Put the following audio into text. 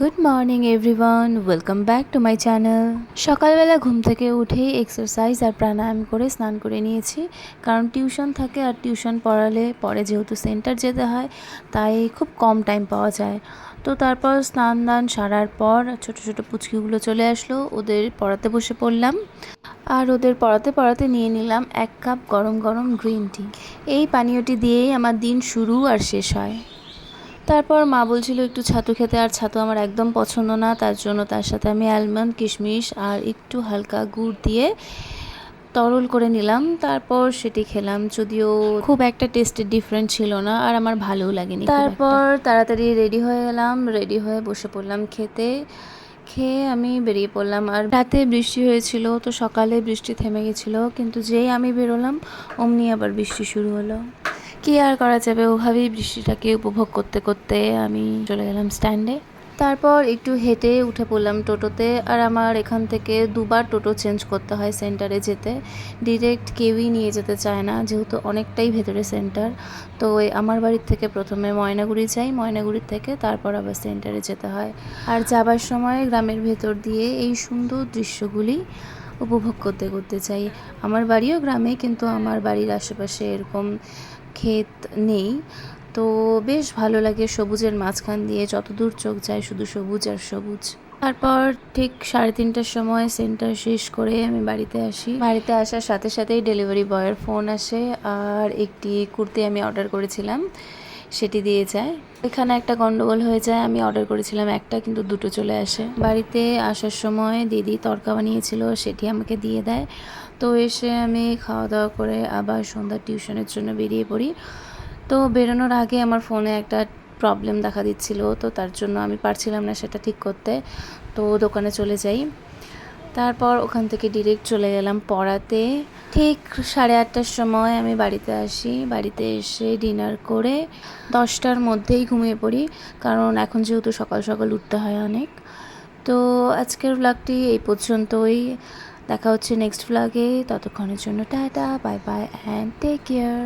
Good morning everyone welcome back to my channel সকালবেলা ঘুম থেকে উঠেই এক্সারসাইজ আর প্রাণায়াম করে স্নান করে নিয়েছি। কারণ টিউশন থাকে আর টিউশন পড়ালে পরে যেহেতু সেন্টার যেতে হয়, তাই খুব কম টাইম পাওয়া যায়। তো তারপর স্নান দান সারার পর ছোট ছোট পুচকিগুলো চলে আসলো, ওদের পড়াতে বসে পড়লাম। আর ওদের পড়াতে পড়াতে নিয়ে নিলাম এক কাপ গরম গরম গ্রিন টি এই পানীয়টি দিয়েই আমার দিন শুরু আর শেষ হয়। তারপর মা বলছিল, একটু ছাতু খেতে, আর ছাতু আমার একদম পছন্দ না, তার জন্য তার সাথে আমি অ্যালমন্ড, কিশমিশ আর একটু হালকা গুড় দিয়ে তরল করে নিলাম। তারপর সেটি খেলাম, যদিও খুব একটা টেস্টের ডিফারেন্ট ছিল না, আর আমার ভালোও লাগেনি তারপর তাড়াতাড়ি রেডি হয়ে গেলাম রেডি হয়ে বসে পড়লাম খেতে। খেয়ে আমি বেরিয়ে পড়লাম, আর রাতে বৃষ্টি হয়েছিল, তো সকালে বৃষ্টি থেমে গেছিল, কিন্তু যেই আমি বেরোলাম, অমনি আবার বৃষ্টি শুরু হলো। কি আর করা যাবে? ওভাবেই বৃষ্টিটাকে উপভোগ করতে করতে আমি চলে গেলাম স্ট্যান্ডে তারপর একটু হেঁটে উঠে পড়লাম টোটোতে আর আমার এখান থেকে দুবার টোটো চেঞ্জ করতে হয় সেন্টারে যেতে। ডিরেক্ট কেউই নিয়ে যেতে চায় না, যেহেতু অনেকটাই ভেতরে সেন্টার তো আমার বাড়ির থেকে প্রথমে ময়নাগুড়ি যাই ময়নাগুড়ির থেকে তারপর আবার সেন্টারে যেতে হয়। আর যাবার সময় গ্রামের ভেতর দিয়ে এই সুন্দর দৃশ্যগুলি উপভোগ করতে করতে চাই আমার বাড়িও গ্রামে, কিন্তু আমার বাড়ির আশেপাশে এরকম ক্ষেত নেই। তো বেশ ভালো লাগে সবুজের মাঝখান দিয়ে যতদূর চোখ যায় শুধু সবুজ আর সবুজ। তারপর ঠিক সাড়ে তিনটার সময় সেন্টার শেষ করে আমি বাড়িতে আসি। বাড়িতে আসার সাথে সাথেই ডেলিভারি বয়ের ফোন আসে আর একটি কুর্তি আমি অর্ডার করেছিলাম। সেটি দিয়ে যায়। এখানে একটা গন্ডগোল হয়ে যায়। আমি অর্ডার করেছিলাম একটা, কিন্তু দুটো চলে আসে। বাড়িতে আসার সময় দিদি তরকা বানিয়েছিল, সেটি আমাকে দিয়ে দেয়। তো এসে আমি খাওয়া দাওয়া করে আবার সন্ধ্যার টিউশনের জন্য বেরিয়ে পড়ি। তো বেরোনোর আগে আমার ফোনে একটা প্রবলেম দেখা দিচ্ছিল, তো তার জন্য আমি পারছিলাম না সেটা ঠিক করতে। তো দোকানে চলে যাই। তারপর ওখান থেকে ডিরেক্ট চলে গেলাম পড়াতে। ঠিক সাড়ে আটটার সময় আমি বাড়িতে আসি। বাড়িতে এসে ডিনার করে দশটার মধ্যেই ঘুমিয়ে পড়ি, কারণ এখন যেহেতু সকাল সকাল উঠতে হয় অনেক। তো আজকের ব্লগটি এই পর্যন্তই। দেখা হচ্ছে নেক্সট ব্লগে ততক্ষণের জন্য tata bye bye and take care